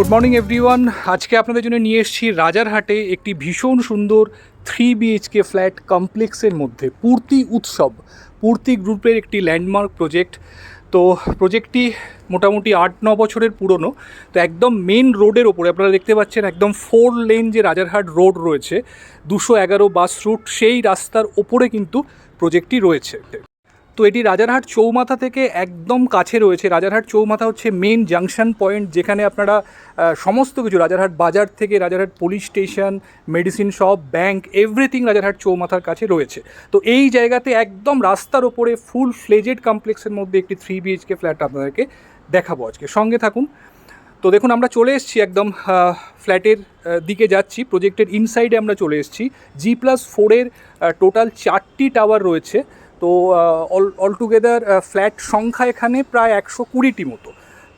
Good morning everyone আজকে আপনাদের জন্য নিয়ে এসেছি রাজারহাটে একটি ভীষণ সুন্দর থ্রি বিএইচকে ফ্ল্যাট কমপ্লেক্সের মধ্যে পূর্তি উৎসব, পূর্তি গ্রুপের একটি ল্যান্ডমার্ক প্রজেক্ট তো প্রজেক্টটি মোটামুটি আট ন বছরের পুরনো। তো একদম মেন রোডের ওপরে আপনারা দেখতে পাচ্ছেন একদম ফোর লেন যে রাজারহাট রোড রয়েছে, দুশো এগারো বাস রুট সেই রাস্তার ওপরে কিন্তু প্রজেক্টটি রয়েছে। তো এটি রাজারহাট চৌমাথা থেকে একদম কাছে রয়েছে। রাজারহাট চৌমাথা হচ্ছে মেন জাংশন পয়েন্ট যেখানে আপনারা সমস্ত কিছু, রাজারহাট বাজার থেকে, Rajarhat police station medicine shop bank everything Rajarhat চৌমাথার কাছে রয়েছে। তো এই জায়গাতে একদম রাস্তার ওপরে ফুল ফ্লেজেড কমপ্লেক্সের মধ্যে একটি থ্রি বিএইচকে ফ্ল্যাট আপনাদেরকে দেখাবো আজকে। সঙ্গে থাকুন। তো দেখুন, আমরা চলে এসেছি একদম ফ্ল্যাটের দিকে যাচ্ছি। প্রজেক্টের ইনসাইডে আমরা চলে এসেছি। জি প্লাস ফোরের টোটাল চারটি টাওয়ার রয়েছে। তো অল অলটুগেদার ফ্ল্যাট সংখ্যা এখানে প্রায় একশো কুড়িটি মতো।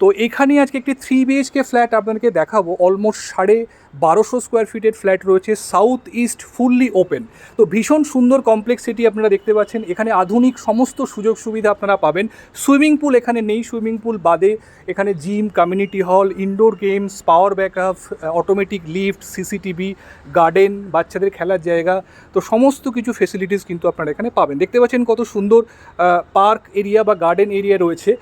তো এখানে আজকে একটি থ্রি বিএইচকে ফ্ল্যাট আপনাদেরকে দেখাবো। অলমোস্ট সাড়ে বারোশো স্কোয়ার ফিটের ফ্ল্যাট রয়েছে সাউথ ইস্ট ফুললি ওপেন তো ভীষণ সুন্দর কমপ্লেক্সিটি আপনারা দেখতে পাচ্ছেন। এখানে আধুনিক সমস্ত সুযোগ সুবিধা আপনারা পাবেন। সুইমিং পুল এখানে নেই সুইমিং পুল বাদে এখানে gym community hall indoor games power backup automatic lift CCTV garden বাচ্চাদের খেলার জায়গা, তো সমস্ত কিছু ফেসিলিটিস কিন্তু আপনারা এখানে পাবেন। দেখতে পাচ্ছেন কত সুন্দর পার্ক এরিয়া বা গার্ডেন এরিয়া রয়েছে।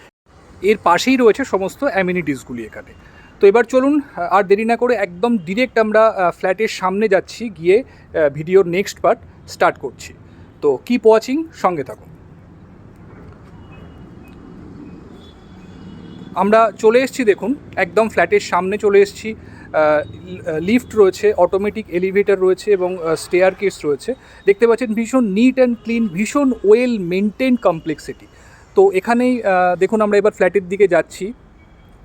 এর পাশেই রয়েছে সমস্ত অ্যামিনিটিসগুলি এখানে। তো এবার চলুন আর দেরি না করে একদম ডিরেক্ট আমরা ফ্ল্যাটের সামনে যাচ্ছি, গিয়ে ভিডিওর নেক্সট পার্ট স্টার্ট করছি। তো কিপ ওয়াচিং সঙ্গে থাকুন। আমরা চলে এসেছি, দেখুন, একদম ফ্ল্যাটের সামনে চলে এসেছি। লিফট রয়েছে অটোমেটিক এলিভেটর রয়েছে এবং স্টেয়ার কেস রয়েছে। দেখতে পাচ্ছেন, ভীষণ নিট অ্যান্ড ক্লিন ভীষণ ওয়েল মেনটেন কমপ্লেক্সিটি তো এখানেই দেখুন আমরা এবার ফ্ল্যাটের দিকে যাচ্ছি।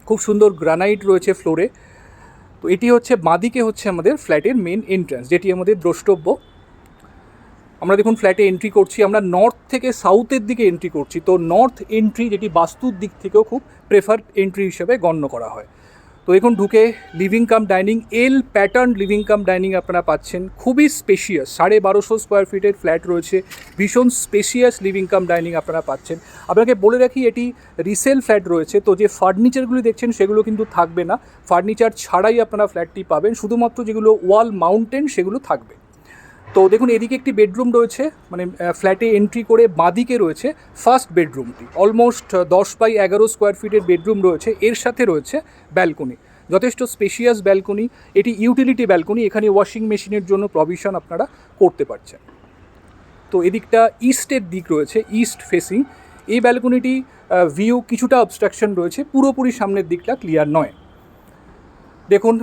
খুব সুন্দর গ্রানাইট রয়েছে ফ্লোরে। তো এটি হচ্ছে, বাঁদিকে হচ্ছে আমাদের ফ্ল্যাটের মেন এন্ট্রান্স যেটি আমাদের দ্রষ্টব্য। আমরা দেখুন ফ্ল্যাটে এন্ট্রি করছি, আমরা নর্থ থেকে সাউথের দিকে এন্ট্রি করছি। তো নর্থ এন্ট্রি যেটি বাস্তুর দিক থেকেও খুব প্রেফার্ড এন্ট্রি হিসেবে গণ্য করা হয়। তো এখন ঢুকে living cum dining L pattern living cum dining আপনারা পাচ্ছেন। খুবই স্পেশিয়াস সাড়ে বারোশো স্কোয়ার ফিটের ফ্ল্যাট রয়েছে। ভীষণ স্পেশিয়াস লিভিং কাম ডাইনিং আপনারা পাচ্ছেন। আপনাকে বলে রাখি, এটি রিসেল ফ্ল্যাট রয়েছে। তো যে ফার্নিচারগুলি দেখছেন, সেগুলো কিন্তু থাকবে না। ফার্নিচার ছাড়াই আপনারা ফ্ল্যাটটি পাবেন। শুধুমাত্র যেগুলো ওয়াল মাউন্টেন সেগুলো থাকবে। তো দেখুন, এদিকে একটি বেডরুম রয়েছে মানে ফ্ল্যাটে এন্ট্রি করে বাঁদিকে রয়েছে ফার্স্ট বেডরুমটি অলমোস্ট দশ বাই এগারো স্কোয়ার ফিটের বেডরুম রয়েছে, এর সাথে রয়েছে ব্যালকনি যথেষ্ট স্পেশিয়াস ব্যালকনি এটি ইউটিলিটি ব্যালকনি এখানে ওয়াশিং মেশিনের জন্য প্রভিশন আপনারা করতে পারছেন। তো এদিকটা ইস্টের দিক রয়েছে ইস্ট ফেসিং এই ব্যালকনিটি ভিউ কিছুটা অবস্ট্রাকশন রয়েছে, পুরোপুরি সামনের দিকটা ক্লিয়ার নয়। দেখুন,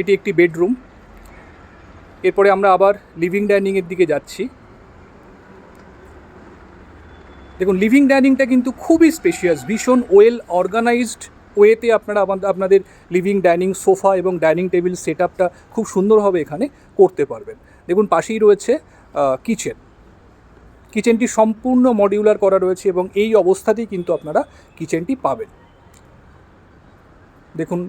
এটি একটি বেডরুম এরপরে আমরা আবার লিভিং ডাইনিংয়ের দিকে যাচ্ছি। দেখুন লিভিং ডাইনিংটা কিন্তু খুবই স্পেশিয়াস ভীষণ ওয়েল অর্গানাইজড ওয়েতে আপনারা আপনাদের লিভিং ডাইনিং সোফা এবং ডাইনিং টেবিল সেট আপটা খুব সুন্দরভাবে এখানে করতে পারবেন। দেখুন, পাশেই রয়েছে কিচেন কিচেনটি সম্পূর্ণ মডিউলার করা রয়েছে এবং এই অবস্থাতেই কিন্তু আপনারা কিচেনটি পাবেন। দেখুন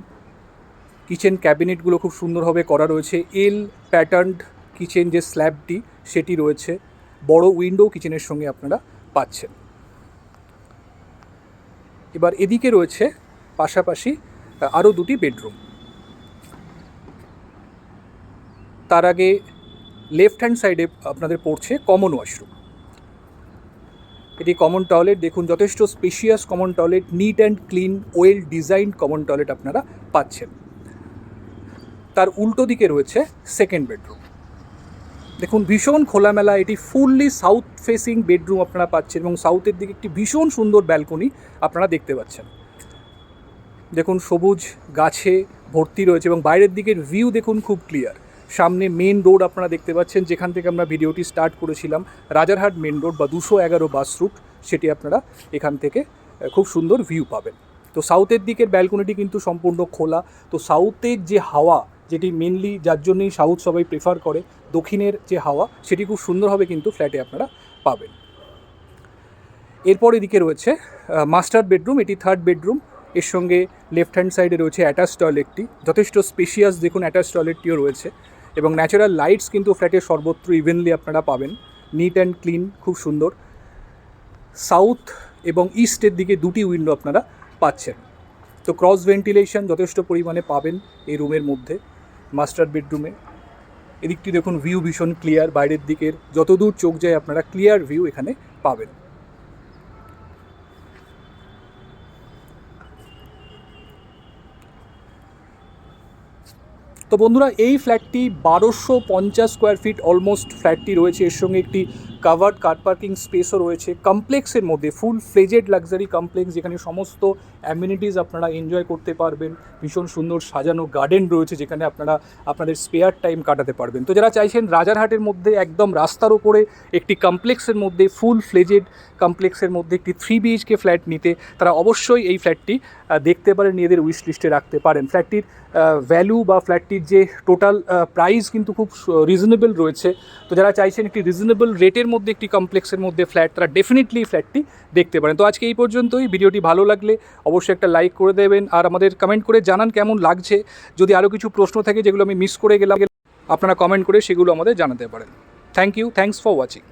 কিচেন ক্যাবিনেটগুলো খুব সুন্দরভাবে করা রয়েছে। এল প্যাটার্নড কিচেন যে স্ল্যাবটি, সেটি রয়েছে। বড় উইন্ডো কিচেনের সঙ্গে আপনারা পাচ্ছেন। এবার এদিকে রয়েছে পাশাপাশি আরও দুটি বেডরুম। তার আগে লেফট হ্যান্ড সাইডে আপনাদের পড়ছে কমন ওয়াশরুম। এটি কমন টয়লেট, দেখুন যথেষ্ট spacious common toilet, neat and clean, well designed common toilet আপনারা পাচ্ছেন। তার উল্টো দিকে রয়েছে সেকেন্ড বেডরুম দেখুন, ভীষণ খোলামেলা, এটি ফুললি সাউথ ফেসিং বেডরুম আপনারা পাচ্ছেন এবং সাউথের দিকে একটি ভীষণ সুন্দর ব্যালকনি আপনারা দেখতে পাচ্ছেন। দেখুন, সবুজ গাছে ভর্তি রয়েছে এবং বাইরের দিকের ভিউ দেখুন খুব ক্লিয়ার সামনে মেন রোড আপনারা দেখতে পাচ্ছেন, যেখান থেকে আমরা ভিডিওটি স্টার্ট করেছিলাম, রাজারহাট মেন রোড বা দুশো এগারো বাস রুট সেটি আপনারা এখান থেকে খুব সুন্দর ভিউ পাবেন। তো সাউথের দিকের ব্যালকনিটি কিন্তু সম্পূর্ণ খোলা। তো সাউথের যে হাওয়া যেটি মেনলি যার জন্যই সাউথ সবাই প্রেফার করে, দক্ষিণের যে হাওয়া, সেটি খুব সুন্দরভাবে কিন্তু ফ্ল্যাটে আপনারা পাবেন। এরপর এদিকে রয়েছে মাস্টার বেডরুম এটি থার্ড বেডরুম এর সঙ্গে লেফট হ্যান্ড সাইডে রয়েছে অ্যাটাচ টয়লেটটি যথেষ্ট স্পেশিয়াস দেখুন অ্যাটাচ টয়লেটটিও রয়েছে এবং ন্যাচারাল লাইটস কিন্তু ফ্ল্যাটের সর্বত্র ইভেনলি আপনারা পাবেন। নিট অ্যান্ড ক্লিন খুব সুন্দর। সাউথ এবং ইস্টের দিকে দুটি উইন্ডো আপনারা পাচ্ছেন। তো ক্রস ভেন্টিলেশন যথেষ্ট পরিমাণে পাবেন এই রুমের মধ্যে। মাস্টার বেডরুমে। এদিকটি দেখুন ভিউ ভীষণ ক্লিয়ার বাইরের দিকের যতদূর চোখ যায় আপনারা ক্লিয়ার ভিউ এখানে পাবেন। তো বন্ধুরা, এই ফ্ল্যাটটি বারোশো পঞ্চাশ স্কোয়ার ফিট অলমোস্ট ফ্ল্যাটটি রয়েছে। এর সঙ্গে একটি কাভার্ড কার পার্কিং স্পেসও রয়েছে। কমপ্লেক্সের মধ্যে ফুল ফ্লেজেড লাক্সারি কমপ্লেক্স যেখানে সমস্ত অ্যামিনিটিস আপনারা এনজয় করতে পারবেন। ভীষণ সুন্দর সাজানো গার্ডেন রয়েছে, যেখানে আপনারা আপনাদের স্পেয়ার টাইম কাটাতে পারবেন। তো যারা চাইছেন রাজারহাটের মধ্যে একদম রাস্তার ওপরে একটি কমপ্লেক্সের মধ্যে ফুল ফ্লেজেড কমপ্লেক্সের মধ্যে একটি থ্রি বিএইচকে ফ্ল্যাট নিতে, তারা অবশ্যই এই ফ্ল্যাটটি দেখতে পারেন নিজেদের উইশ লিস্টে রাখতে পারেন। ফ্ল্যাটটির ভ্যালু বা ফ্ল্যাটটির যে টোটাল প্রাইস কিন্তু খুব রিজনেবল রয়েছে। তো যারা চাইছেন একটি রিজনেবল রেটের মধ্যে, একটি কমপ্লেক্সের মধ্যে ফ্ল্যাট, তারা ডেফিনেটলি ফ্ল্যাটটি দেখতে পারেন। তো আজকে এই পর্যন্তই, ভিডিওটি ভালো লাগলে অবশ্যই একটা লাইক করে দেবেন আর আমাদের কমেন্ট করে জানান কেমন লাগছে। যদি আরও কিছু প্রশ্ন থাকে যেগুলো আমি মিস করে গেলাম, আপনারা কমেন্ট করে সেগুলো আমাদের জানাতে পারেন। Thank you thanks for watching